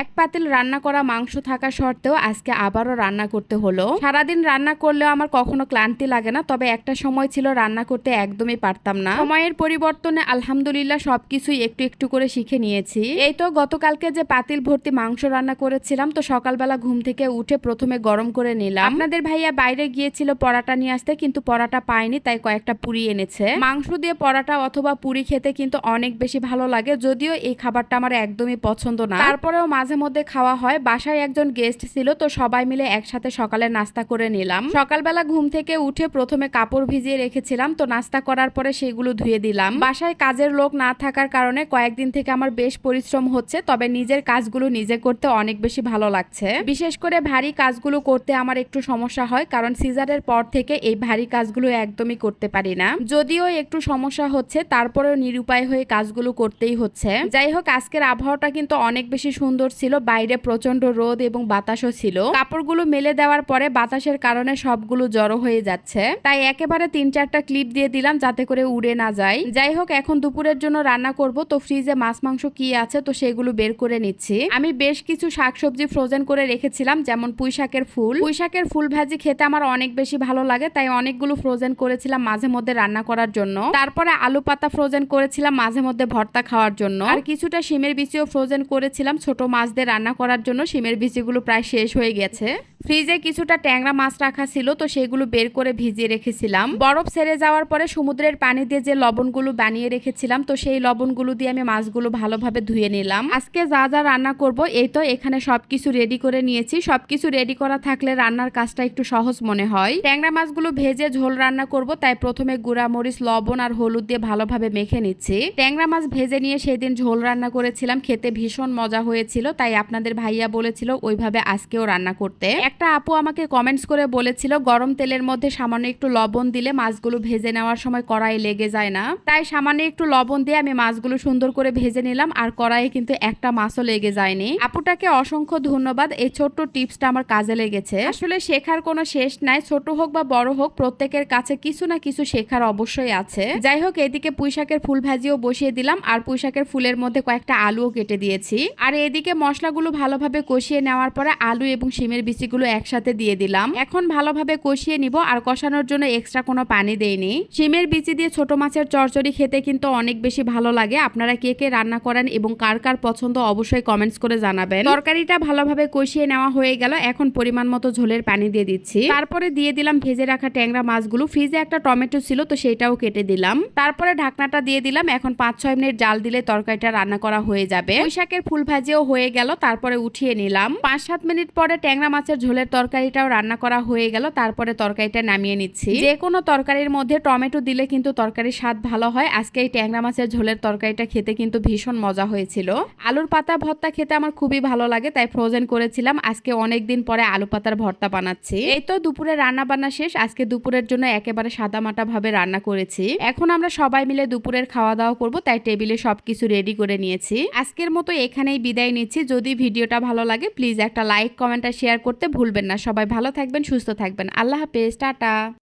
এক পাতিল রান্না করা মাংস থাকা সত্ত্বেও আজকে আবারও রান্না করতে হলো। সারাদিন রান্না করলেও আমার কখনো ক্লান্তি লাগে না, তবে একটা সময় ছিল রান্না করতে একদমই পারতাম না। সময়ের পরিবর্তনে আলহামদুলিল্লাহ সবকিছুই একটু একটু করে শিখে নিয়েছি। এই তো গতকালকে যে পাতিল ভর্তি মাংস রান্না করেছিলাম, তো সকালবেলা ঘুম থেকে উঠে প্রথমে গরম করে নিলাম। আপনাদের ভাইয়া বাইরে গিয়েছিল পরাটা নিয়ে আসতে, কিন্তু পরাটা পায়নি, তাই কয়েকটা পুরি এনেছে। মাংস দিয়ে পরাটা অথবা পুরি খেতে কিন্তু অনেক বেশি ভালো লাগে, যদিও এই খাবারটা আমার একদমই পছন্দ না। তারপরেও মাঝে মধ্যে খাওয়া হয়। বাসায় একজন গেস্ট ছিল, তো সবাই মিলে একসাথে সকালে নাস্তা করে নিলাম। সকালবেলা ঘুম থেকে উঠে প্রথমে কাপড় ভিজিয়ে রেখেছিলাম, তো নাস্তা করার পরে সেগুলো ধুয়ে দিলাম। বাসায় কাজের লোক না থাকার কারণে কয়েকদিন থেকে আমার বেশ পরিশ্রম হচ্ছে, তবে নিজের কাজগুলো নিজে করতে অনেক বেশি ভালো লাগছে। বিশেষ করে ভারী কাজগুলো করতে আমার একটু সমস্যা হয়, কারণ সিজারের পর থেকে এই ভারী কাজগুলো একদমই করতে পারি না। যদিও একটু সমস্যা হচ্ছে, তারপরেও নিরুপায় হয়ে কাজগুলো করতেই হচ্ছে। যাই হোক, আজকের আবহাওয়াটা কিন্তু অনেক বেশি সুন্দর ছিল, বাইরে প্রচণ্ড রোদ এবং বাতাসও ছিল। কাপড়গুলো মেলে দেওয়ার পরে বাতাসের কারণে সবগুলো জড়ো হয়ে যাচ্ছে। তাই একেবারে তিন চারটা ক্লিপ দিয়ে দিলাম যাতে করে উড়ে না যায়। যাই হোক, এখন দুপুরের জন্য রান্না করব। তো ফ্রিজে মাছ, মাংস কি আছে তো সেগুলো বের করে নিচ্ছি। আমি বেশ কিছু শাকসবজি ফ্রোজেন করে রেখেছিলাম, যেমন পুঁই শাকের ফুল। পুঁই শাকের ফুল ভাজি খেতে আমার অনেক বেশি ভালো লাগে, তাই অনেকগুলো ফ্রোজেন করেছিলাম মাঝে মধ্যে রান্না করার জন্য। তারপরে আলু পাতা ফ্রোজেন করেছিলাম মাঝে মধ্যে ভর্তা খাওয়ার জন্য। আর কিছুটা শিমের বিচিও ফ্রোজেন করেছিলাম ছোট মাছ দিয়ে রান্না করার জন্য শিমের বিচিগুলো প্রায় শেষ হয়ে গেছে। ফ্রিজে কিছুটা ট্যাংরা মাছ রাখা ছিল, তো সেগুলো বের করে ভিজিয়ে রেখেছিলাম। বরফ সেরে যাওয়ার পরে সমুদ্রের পানি দিয়ে যে লবণগুলো বানিয়ে রেখেছিলাম, তো সেই লবণগুলো দিয়ে আমি মাছগুলো ভালোভাবে ধুয়ে নিলাম। আজকে যা যা রান্না করব, এই তো এখানে সবকিছু রেডি করে নিয়েছি। সবকিছু রেডি করা থাকলে রান্নার কাজটা একটু সহজ মনে হয়। ট্যাংরা মাছগুলো ভেজে ঝোল রান্না করব, তাই প্রথমে গুঁড়া মরিচ, লবণ আর হলুদ দিয়ে ভালোভাবে মেখে নিচ্ছি। ট্যাংরা মাছ ভেজে নিয়ে সেদিন ঝোল রান্না করেছিলাম, খেতে ভীষণ মজা হয়েছিল, তাই আপনাদের ভাইয়া বলেছিল ওইভাবে আজকেও রান্না করতে। একটা আপু আমাকে কমেন্টস করে বলেছিল, গরম তেলের মধ্যে সামান্য একটু লবণ দিলে মাছগুলো ভেজে নেওয়ার সময় কড়াই লেগে যায় না। তাই সামান্য একটু লবণ দিয়ে আমি মাছগুলো সুন্দর করে ভেজে নিলাম, আর কড়াইয়ে কিন্তু একটা মাছও লেগে যায়নি। আপুটাকে অসংখ্য ধন্যবাদ, এই ছোট্ট টিপসটা আমার কাজে লেগেছে। আসলে শেখার কোনো শেষ নাই, ছোট হোক বা বড় হোক, প্রত্যেকের কাছে কিছু না কিছু শেখার অবশ্যই আছে। যাই হোক, এদিকে পুঁইশাকের ফুল ভাজিও বসিয়ে দিলাম, আর পুঁইশাকের ফুলের মধ্যে কয়েকটা আলুও কেটে দিয়েছি। আর এদিকে মশলাগুলো ভালোভাবে কষিয়ে নেওয়ার পরে আলু এবং শিমের বিচিগুলো একসাথে দিয়ে দিলাম। এখন ভালোভাবে কষিয়ে নিব আর কষানোর জন্য এক্সট্রা কোনো পানি দেইনি। শিমের বিচি দিয়ে ছোট মাছের চরচড়ি খেতে কিন্তু অনেক বেশি ভালো লাগে। আপনারা কে কে রান্না করেন এবং কার কার পছন্দ অবশ্যই কমেন্টস করে জানাবেন। তরকারিটা ভালোভাবে কষিয়ে নেওয়া হয়ে গেল। এখন পরিমাণ মতো ঝোলের পানি দিয়ে দিচ্ছি। তারপরে দিয়ে দিলাম ভেজে রাখা ট্যাংরা মাছগুলো। ফ্রিজে একটা টমেটো ছিল তো সেটাও কেটে দিলাম। তারপরে ঢাকনাটা দিয়ে দিলাম। এখন পাঁচ ছয় মিনিট জাল দিলে তরকারিটা রান্না করা হয়ে যাবে। পুঁইশাকের ফুল ভাজিও হয়ে গেল। তারপরে উঠিয়ে নিলাম। পাঁচ সাত মিনিট পরে ট্যাংরা মাছের ঝোলের তরকারিটাও রান্না করা হয়ে গেল, তারপরে তরকারিটা নামিয়ে নিচ্ছি। যে কোনো তরকারির মধ্যে টমেটো দিলে কিন্তু তরকারির স্বাদ ভালো হয়। আজকে এই ট্যাংরা মাছের ঝোলের তরকারিটা খেতে কিন্তু ভীষণ মজা হয়েছিল। আলুর পাতা ভর্তা খেতে আমার খুবই ভালো লাগে, তাই ফ্রোজেন করেছিলাম। আজকে অনেক দিন পরে আলু পাতার ভর্তা বানাচ্ছি। এই তো দুপুরে রান্না বান্না শেষ। আজকে দুপুরের জন্য একেবারে সাদামাটা ভাবে রান্না করেছি। এখন আমরা সবাই মিলে দুপুরের খাওয়া দাওয়া করব, তাই টেবিলে সবকিছু রেডি করে নিয়েছি। আজকের মতো এখানেই বিদায় নিচ্ছি। যদি ভিডিওটা ভালো লাগে প্লিজ একটা লাইক কমেন্ট আর শেয়ার করতে ভুলবেন না। সবাই ভালো থাকবেন সুস্থ থাকবেন। আল্লাহ হাফেজ টাটা।